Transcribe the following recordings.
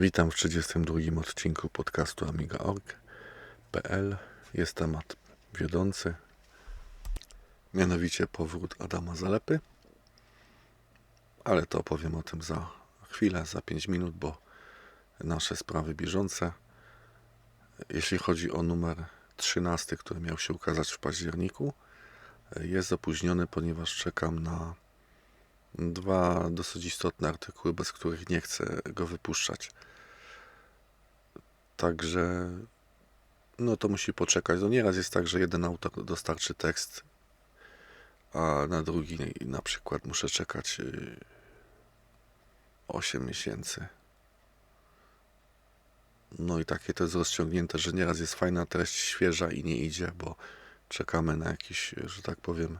Witam w 32 odcinku podcastu Amiga.org.pl. Jest temat wiodący, mianowicie powrót Adama Zalepy, ale to opowiem o tym za chwilę, za 5 minut, bo nasze sprawy bieżące. Jeśli chodzi o numer 13, który miał się ukazać w październiku, jest opóźniony, ponieważ czekam na dwa dosyć istotne artykuły, bez których nie chcę go wypuszczać. Także no to musi poczekać. No nieraz jest tak, że jeden autor dostarczy tekst, a na drugi na przykład muszę czekać 8 miesięcy. No i takie to jest rozciągnięte, że nieraz jest fajna treść świeża i nie idzie, bo czekamy na jakiś, że tak powiem,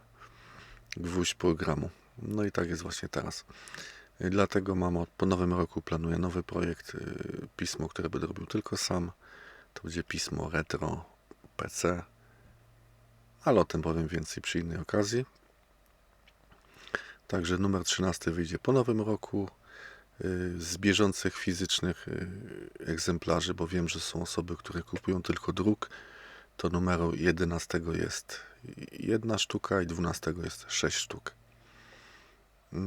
gwóźdź programu. No i tak jest właśnie teraz. Dlatego mam od, po nowym roku planuję nowy projekt, y, pismo, które będę robił tylko sam. To będzie pismo retro PC, ale o tym powiem więcej przy innej okazji. Także numer 13 wyjdzie po nowym roku. Y, z bieżących fizycznych y, egzemplarzy, bo wiem, że są osoby, które kupują tylko druk, to numeru 11 jest jedna sztuka i 12 jest 6 sztuk.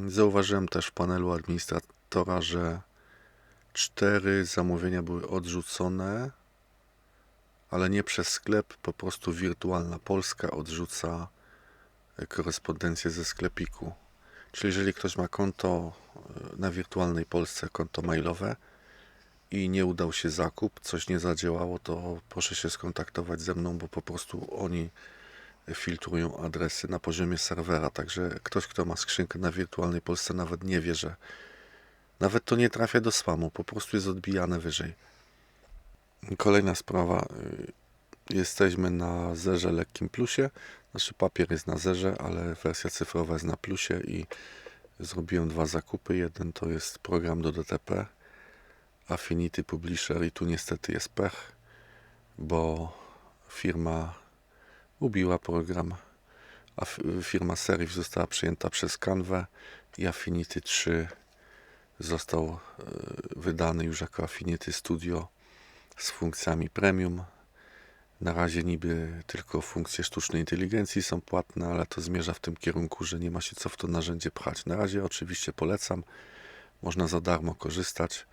Zauważyłem też w panelu administratora, że cztery zamówienia były odrzucone, ale nie przez sklep, po prostu Wirtualna Polska odrzuca korespondencję ze sklepiku. Czyli jeżeli ktoś ma konto e, na Wirtualnej Polsce, konto mailowe i nie udał się zakup, coś nie zadziałało, to proszę się skontaktować ze mną, bo po prostu oni filtrują adresy na poziomie serwera. Także ktoś, kto ma skrzynkę na wirtualnej Polsce, nawet nie wie, że nawet to nie trafia do spamu, po prostu jest odbijane wyżej. Kolejna sprawa. Y, jesteśmy na zerze lekkim plusie. Znaczy papier jest na zerze, ale wersja cyfrowa jest na plusie i zrobiłem dwa zakupy. Jeden to jest program do DTP Affinity Publisher i tu niestety jest pech, bo firma ubiła program, a firma Serif została przyjęta przez Canva i Affinity 3 został e, wydany już jako Affinity Studio z funkcjami premium. Na razie niby tylko funkcje sztucznej inteligencji są płatne, ale to zmierza w tym kierunku, że nie ma się co w to narzędzie pchać. Na razie oczywiście polecam, można za darmo korzystać.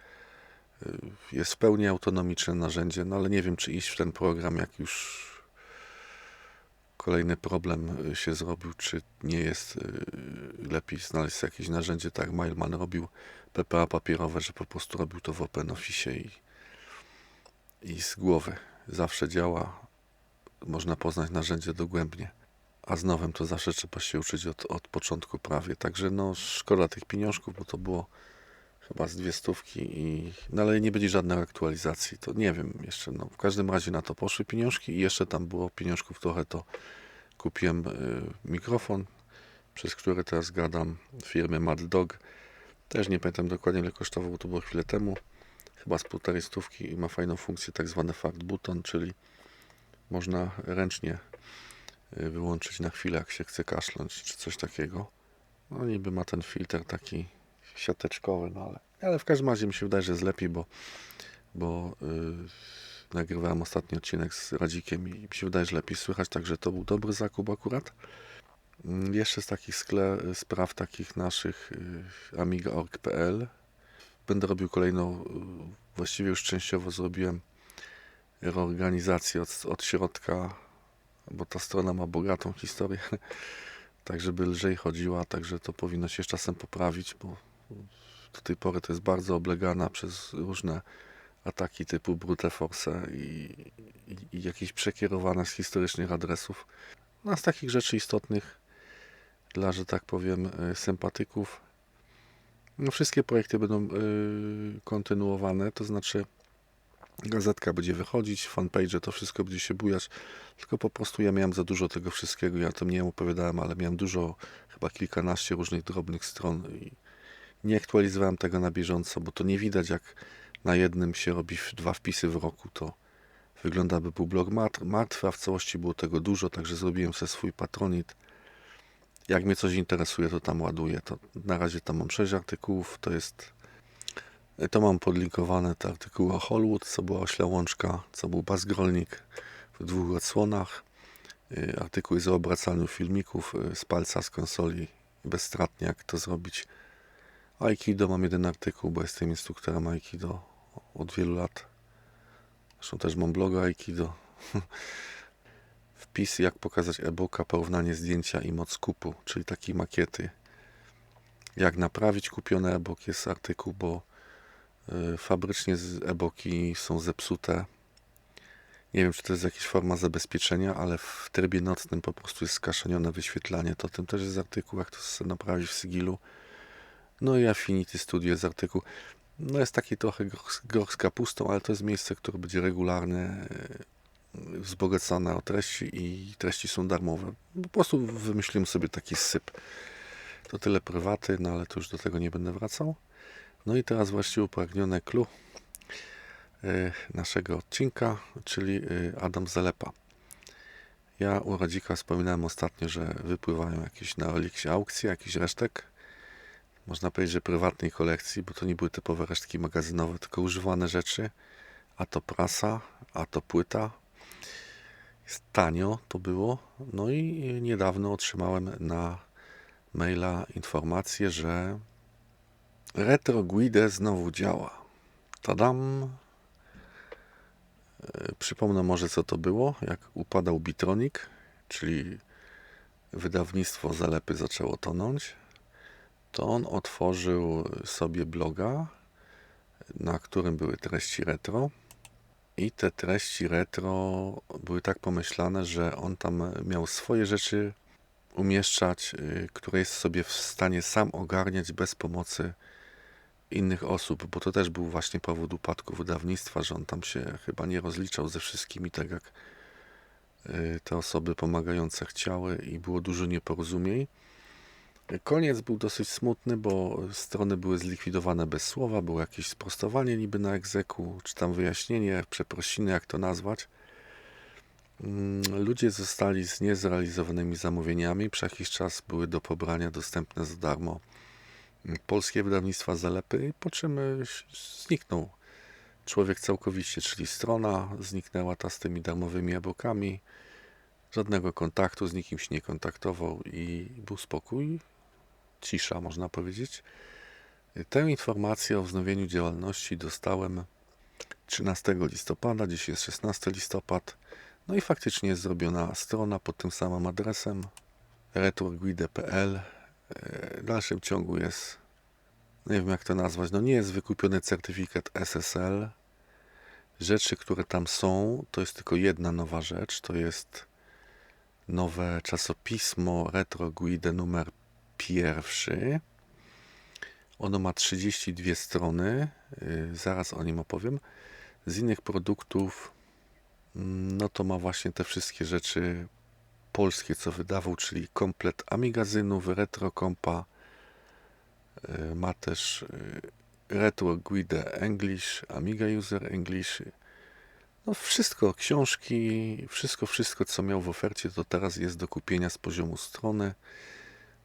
E, jest w pełni autonomiczne narzędzie, no ale nie wiem, czy iść w ten program, jak już kolejny problem y, się zrobił, czy nie jest y, lepiej znaleźć jakieś narzędzie, tak Mailman robił PPA papierowe, że po prostu robił to w OpenOffice i, i z głowy. Zawsze działa, można poznać narzędzie dogłębnie, a z nowym to zawsze trzeba się uczyć od, od początku prawie. Także no szkoda tych pieniążków, bo to było chyba z dwie stówki i no ale nie będzie żadnej aktualizacji, to nie wiem jeszcze, no. W każdym razie na to poszły pieniążki i jeszcze tam było pieniążków trochę, to kupiłem y, mikrofon, przez który teraz gadam w firmie Mad Dog, też nie pamiętam dokładnie ile kosztował, bo to było chwilę temu, chyba z półtorej stówki i ma fajną funkcję tak zwany fakt button, czyli można ręcznie y, wyłączyć na chwilę, jak się chce kaszląć, czy coś takiego. No niby ma ten filtr taki siateczkowy, no ale, ale w każdym razie mi się wydaje, że jest lepiej, bo, bo yy, nagrywałem ostatni odcinek z Radzikiem i mi się wydaje, że lepiej słychać, także to był dobry zakup akurat. Yy, jeszcze z takich skle, spraw takich naszych yy, amiga.org.pl będę robił kolejną, yy, właściwie już częściowo zrobiłem reorganizację od, od środka, bo ta strona ma bogatą historię, tak żeby lżej chodziła, także to powinno się czasem poprawić, bo do tej pory to jest bardzo oblegana przez różne ataki typu brute force i, i, i jakieś przekierowane z historycznych adresów. No, z takich rzeczy istotnych dla, że tak powiem, e, sympatyków. No, wszystkie projekty będą y, kontynuowane, to znaczy gazetka będzie wychodzić, fanpage to wszystko będzie się bujać, tylko po prostu ja miałem za dużo tego wszystkiego, ja o tym nie opowiadałem, ale miałem dużo, chyba kilkanaście różnych drobnych stron i nie aktualizowałem tego na bieżąco, bo to nie widać jak na jednym się robi dwa wpisy w roku, to wygląda by był blog martwy, a w całości było tego dużo, także zrobiłem sobie swój patronit. Jak mnie coś interesuje, to tam ładuję. To na razie tam mam 6 artykułów, to jest E, To mam podlinkowane te artykuły o Hollywood, co była ośla łączka, co był Bas Grolnik w dwóch odsłonach. E, Artykuły o obracaniu filmików e, z palca, z konsoli, bezstratnie jak to zrobić. Aikido mam jeden artykuł, bo jestem instruktorem Aikido od wielu lat. Zresztą też mam bloga Aikido. Wpis jak pokazać e-booka, porównanie zdjęcia i moc kupu, czyli takiej makiety. Jak naprawić kupiony e-book jest artykuł, bo y, fabrycznie e-booki są zepsute. Nie wiem, czy to jest jakaś forma zabezpieczenia, ale w trybie nocnym po prostu jest skaszenione wyświetlanie. To tym też jest artykuł, jak to naprawić w Sigilu. No i Affinity Studio jest artykuł. No jest taki trochę groch- groch z kapustą, ale to jest miejsce, które będzie regularne, y, wzbogacane o treści i treści są darmowe. Po prostu wymyśliłem sobie taki syp. To tyle prywaty, no ale to już do tego nie będę wracał. No i teraz właściwie upragnione clue y, naszego odcinka, czyli y, Adam Zalepa. Ja u Radzika wspominałem ostatnio, że wypływają jakieś na Oliksie aukcje, jakiś resztek. Można powiedzieć, że prywatnej kolekcji, bo to nie były typowe resztki magazynowe, tylko używane rzeczy. A to prasa, a to płyta. Jest tanio to było. No i niedawno otrzymałem na maila informację, że Retro Guide znowu działa. Tadam! E, Przypomnę może co to było, jak upadał Bitronic, czyli wydawnictwo Zalepy zaczęło tonąć, to on otworzył sobie bloga, na którym były treści retro i te treści retro były tak pomyślane, że on tam miał swoje rzeczy umieszczać, y, które jest sobie w stanie sam ogarniać bez pomocy innych osób, bo to też był właśnie powód upadku wydawnictwa, że on tam się chyba nie rozliczał ze wszystkimi tak jak y, te osoby pomagające chciały i było dużo nieporozumień. Koniec był dosyć smutny, bo strony były zlikwidowane bez słowa, było jakieś sprostowanie niby na egzeku, czy tam wyjaśnienie, przeprosiny, jak to nazwać. Mm, Ludzie zostali z niezrealizowanymi zamówieniami. Przez jakiś czas były do pobrania dostępne za darmo polskie wydawnictwa zalepy, po czym y, zniknął człowiek całkowicie, czyli strona zniknęła ta z tymi darmowymi e-bookami. Żadnego kontaktu, z nikim się nie kontaktował i był spokój, cisza można powiedzieć. Tę informację o wznowieniu działalności dostałem 13 listopada, dziś jest 16 listopad. No i faktycznie jest zrobiona strona pod tym samym adresem retroguide.pl. W dalszym ciągu jest, nie wiem jak to nazwać, no nie jest wykupiony certyfikat SSL. Rzeczy, które tam są, to jest tylko jedna nowa rzecz, to jest nowe czasopismo Retro Guide numer pierwszy. Ono ma 32 strony, yy, zaraz o nim opowiem. Z innych produktów, mm, no to ma właśnie te wszystkie rzeczy polskie, co wydawał, czyli komplet Amigazynów, Retro Kompa. Yy, Ma też yy, Retro Guide English, Amiga User English. No wszystko, książki, wszystko, wszystko, co miał w ofercie, to teraz jest do kupienia z poziomu strony.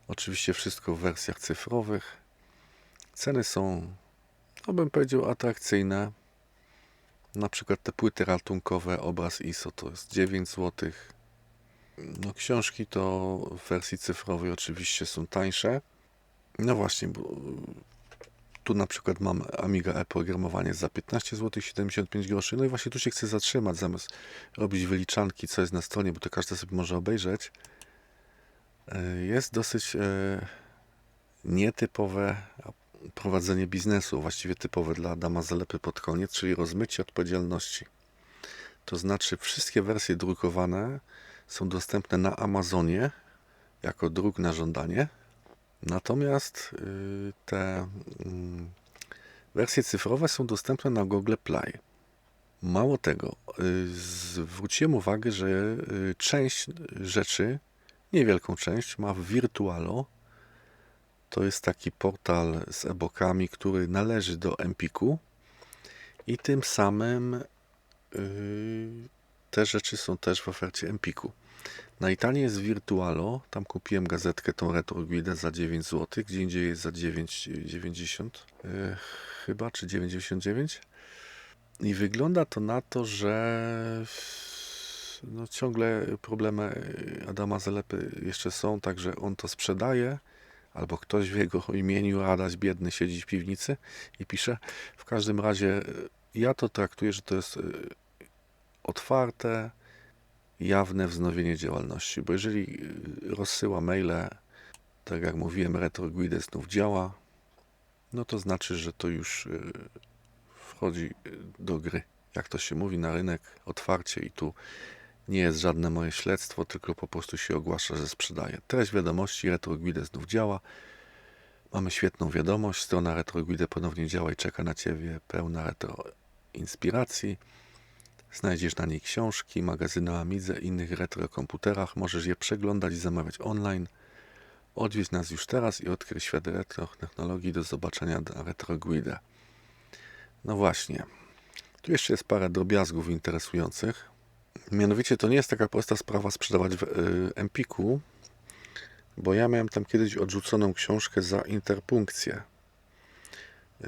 Oczywiście wszystko w wersjach cyfrowych. Ceny są, no bym powiedział, atrakcyjne. Na przykład te płyty ratunkowe, obraz ISO to jest 9 zł. No, książki to w wersji cyfrowej oczywiście są tańsze. No właśnie, tu na przykład mam Amiga e-programowanie za 15 zł 75 groszy. No i właśnie tu się chcę zatrzymać, zamiast robić wyliczanki, co jest na stronie, bo to każdy sobie może obejrzeć. E, Jest dosyć e, nietypowe prowadzenie biznesu, właściwie typowe dla Adama Zalepy pod koniec, czyli rozmycie odpowiedzialności. To znaczy wszystkie wersje drukowane są dostępne na Amazonie jako druk na żądanie. Natomiast y, te mm, wersje cyfrowe są dostępne na Google Play. Mało tego, y, zwróciłem uwagę, że y, część rzeczy, niewielką część, ma w Virtualo. To jest taki portal z e-bookami, który należy do Empiku i tym samym y, te rzeczy są też w ofercie Empiku. Najtaniej jest Virtualo. Tam kupiłem gazetkę, tą Retro za 9 zł. Gdzie indziej jest za 9,90 yy, chyba, czy 9,99. I wygląda to na to, że no, ciągle problemy Adama Zalepy jeszcze są, także on to sprzedaje, albo ktoś w jego imieniu, Adaś biedny, siedzi w piwnicy i pisze. W każdym razie ja to traktuję, że to jest y, otwarte, jawne wznowienie działalności, bo jeżeli y, rozsyła maile, tak jak mówiłem, RetroGuide znów działa, no to znaczy, że to już wchodzi do gry, jak to się mówi, na rynek otwarcie i tu nie jest żadne moje śledztwo, tylko po prostu się ogłasza, że sprzedaję. Treść wiadomości RetroGuide znów działa. Mamy świetną wiadomość. Strona RetroGuide ponownie działa i czeka na Ciebie, pełna retro inspiracji. Znajdziesz na niej książki, magazyny o Amidze i innych retro komputerach. Możesz je przeglądać i zamawiać online. Odwiedź nas już teraz i odkryj świat retro technologii do zobaczenia na RetroGuide. No właśnie. Tu jeszcze jest parę drobiazgów interesujących. Mianowicie to nie jest taka prosta sprawa sprzedawać w y, Empiku, bo ja miałem tam kiedyś odrzuconą książkę za interpunkcję.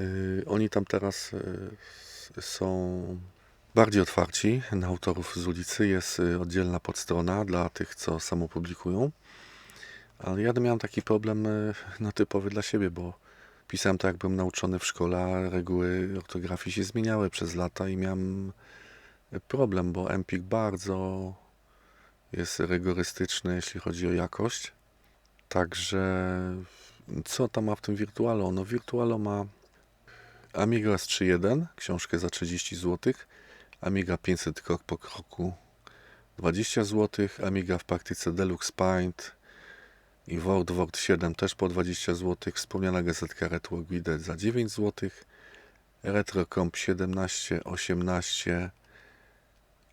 Y, oni tam teraz y, są bardziej otwarci na autorów z ulicy. Jest oddzielna podstrona dla tych, co samopublikują. Ale ja miałem taki problem no, typowy dla siebie, bo pisałem tak, jak byłem nauczony w szkole, a reguły ortografii się zmieniały przez lata i miałem problem, bo Empik bardzo jest rygorystyczny, jeśli chodzi o jakość. Także co tam ma w tym Virtualo? No Virtualo ma Amiga S3.1, książkę za 30 zł, Amiga 500 krok po kroku 20 zł, Amiga w praktyce Deluxe Paint i Word Word 7 też po 20 zł, wspomniana gazetka Retro Guide za 9 zł, RetroComp 17, 18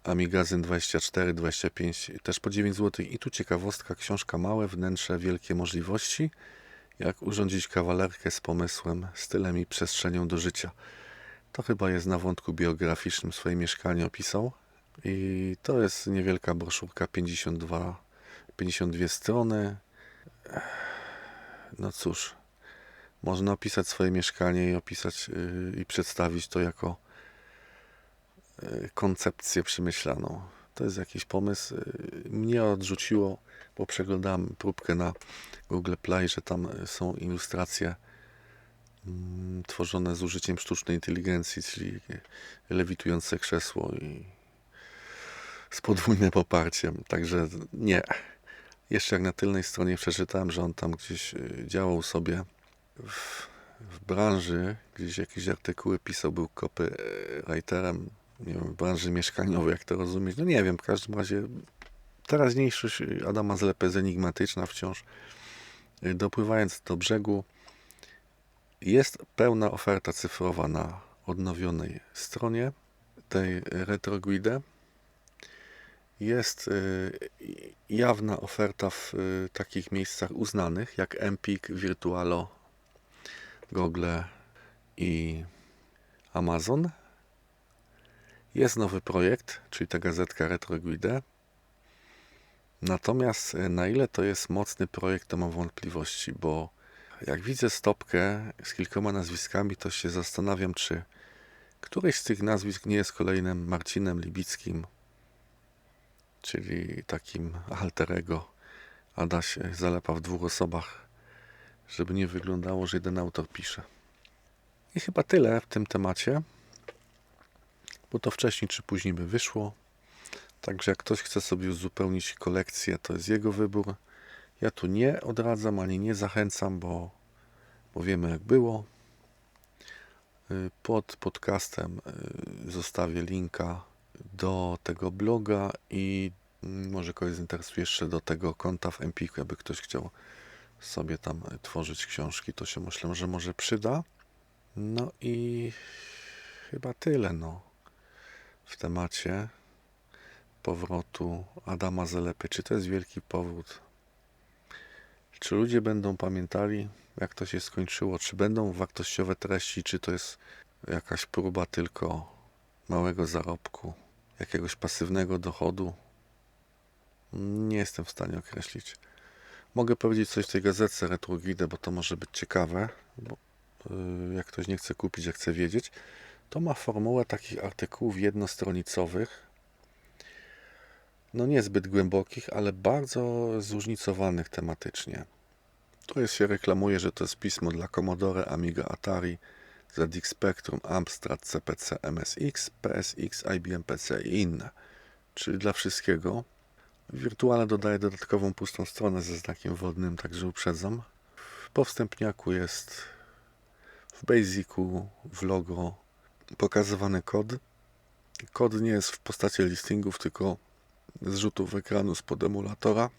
Amigazyn 24, 25 też po 9 zł. I tu ciekawostka, książka małe, wnętrze, wielkie możliwości. Jak urządzić kawalerkę z pomysłem, stylem i przestrzenią do życia. To chyba jest na wątku biograficznym swoje mieszkanie opisał. I to jest niewielka broszurka, 52, 52 strony. No cóż, można opisać swoje mieszkanie i opisać yy, i przedstawić to jako koncepcję przemyślaną. To jest jakiś pomysł. E, mnie odrzuciło, bo przeglądałem próbkę na Google Play, że tam są ilustracje mm, tworzone z użyciem sztucznej inteligencji, czyli lewitujące krzesło i z podwójnym poparciem. Także nie. Jeszcze jak na tylnej stronie przeczytałem, że on tam gdzieś działał sobie w, w branży, gdzieś jakieś artykuły pisał, był copywriterem nie wiem, branży mieszkaniowej, jak to rozumieć. No nie wiem, w każdym razie teraźniejszość Adama Zlepy jest enigmatyczna wciąż. Dopływając do brzegu, jest pełna oferta cyfrowa na odnowionej stronie tej RetroGuide. Jest y, jawna oferta w y, takich miejscach uznanych jak Empik, Virtualo, Google i Amazon. Jest nowy projekt, czyli ta gazetka RetroGuide. Natomiast e, na ile to jest mocny projekt, to mam wątpliwości, bo jak widzę stopkę z kilkoma nazwiskami, to się zastanawiam, czy któreś z tych nazwisk nie jest kolejnym Marcinem Libickim, czyli takim alterego Adaś Zalepa w dwóch osobach, żeby nie wyglądało, że jeden autor pisze. I chyba tyle w tym temacie bo to wcześniej czy później by wyszło. Także jak ktoś chce sobie uzupełnić kolekcję, to jest jego wybór. Ja tu nie odradzam ani nie zachęcam, bo, bo wiemy jak było. Y, pod podcastem y, zostawię linka do tego bloga i mm, może kogoś zainteresuje jeszcze do tego konta w Empiku, aby ktoś chciał sobie tam tworzyć książki, to się myślę, że może przyda. No i chyba tyle, no w temacie powrotu Adama Zalepy. Czy to jest wielki powrót? Czy ludzie będą pamiętali, jak to się skończyło? Czy będą wartościowe treści? Czy to jest jakaś próba tylko małego zarobku, jakiegoś pasywnego dochodu? Nie jestem w stanie określić. Mogę powiedzieć coś w tej gazetce Retrogride, bo to może być ciekawe, bo y, jak ktoś nie chce kupić, jak chce wiedzieć, to ma formułę takich artykułów jednostronicowych, no niezbyt głębokich, ale bardzo zróżnicowanych tematycznie. Tu jest się reklamuje, że to jest pismo dla Commodore, Amiga, Atari, ZX Spectrum, Amstrad, CPC, MSX, PSX, IBM PC i inne. Czyli dla wszystkiego. Wirtualne dodaje dodatkową pustą stronę ze znakiem wodnym, także uprzedzam. Po wstępniaku jest w Basicu, w logo pokazywany kod. Kod nie jest w postaci listingów, tylko zrzutów ekranu spod emulatora.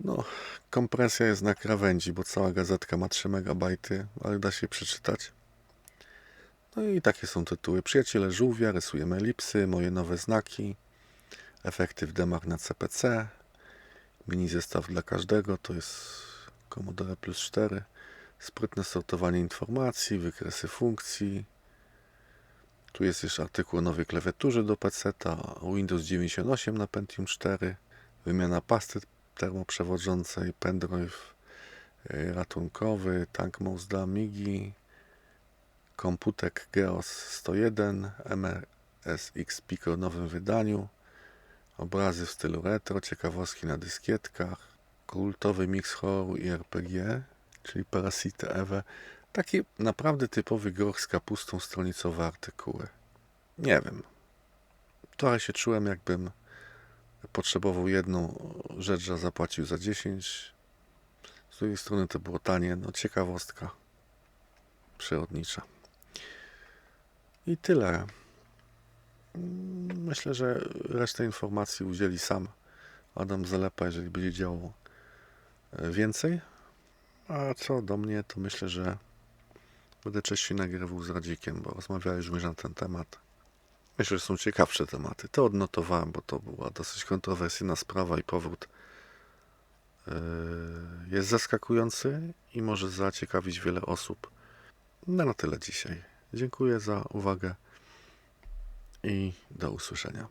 No, kompresja jest na krawędzi, bo cała gazetka ma 3 MB, ale da się przeczytać. No i takie są tytuły. Przyjaciele żółwia, rysujemy elipsy, moje nowe znaki, efekty w demach na CPC, mini zestaw dla każdego, to jest Commodore Plus 4, sprytne sortowanie informacji, wykresy funkcji. Tu jest jeszcze artykuł o nowej klawiaturze do PC, Windows 98 na Pentium 4, wymiana pasty termoprzewodzącej, pendrive y, ratunkowy, tank mouse dla Migi, komputek Geos 101, MSX Pico w nowym wydaniu, obrazy w stylu retro, ciekawostki na dyskietkach, kultowy mix horroru i RPG, czyli Parasite Eve. Taki naprawdę typowy groch z kapustą stronicowe artykuły. Nie wiem. Trochę się czułem, jakbym potrzebował jedną rzecz, a zapłacił za 10. Z drugiej strony to było tanie, no ciekawostka przyrodnicza. I tyle. Myślę, że resztę informacji udzieli sam Adam Zalepa, jeżeli będzie działo e, więcej. A co do mnie, to myślę, że będę częściej nagrywał z Radzikiem, bo rozmawialiśmy już na ten temat. Myślę, że są ciekawsze tematy. To odnotowałem, bo to była dosyć kontrowersyjna sprawa i powrót yy, jest zaskakujący i może zaciekawić wiele osób. No na tyle dzisiaj. Dziękuję za uwagę i do usłyszenia.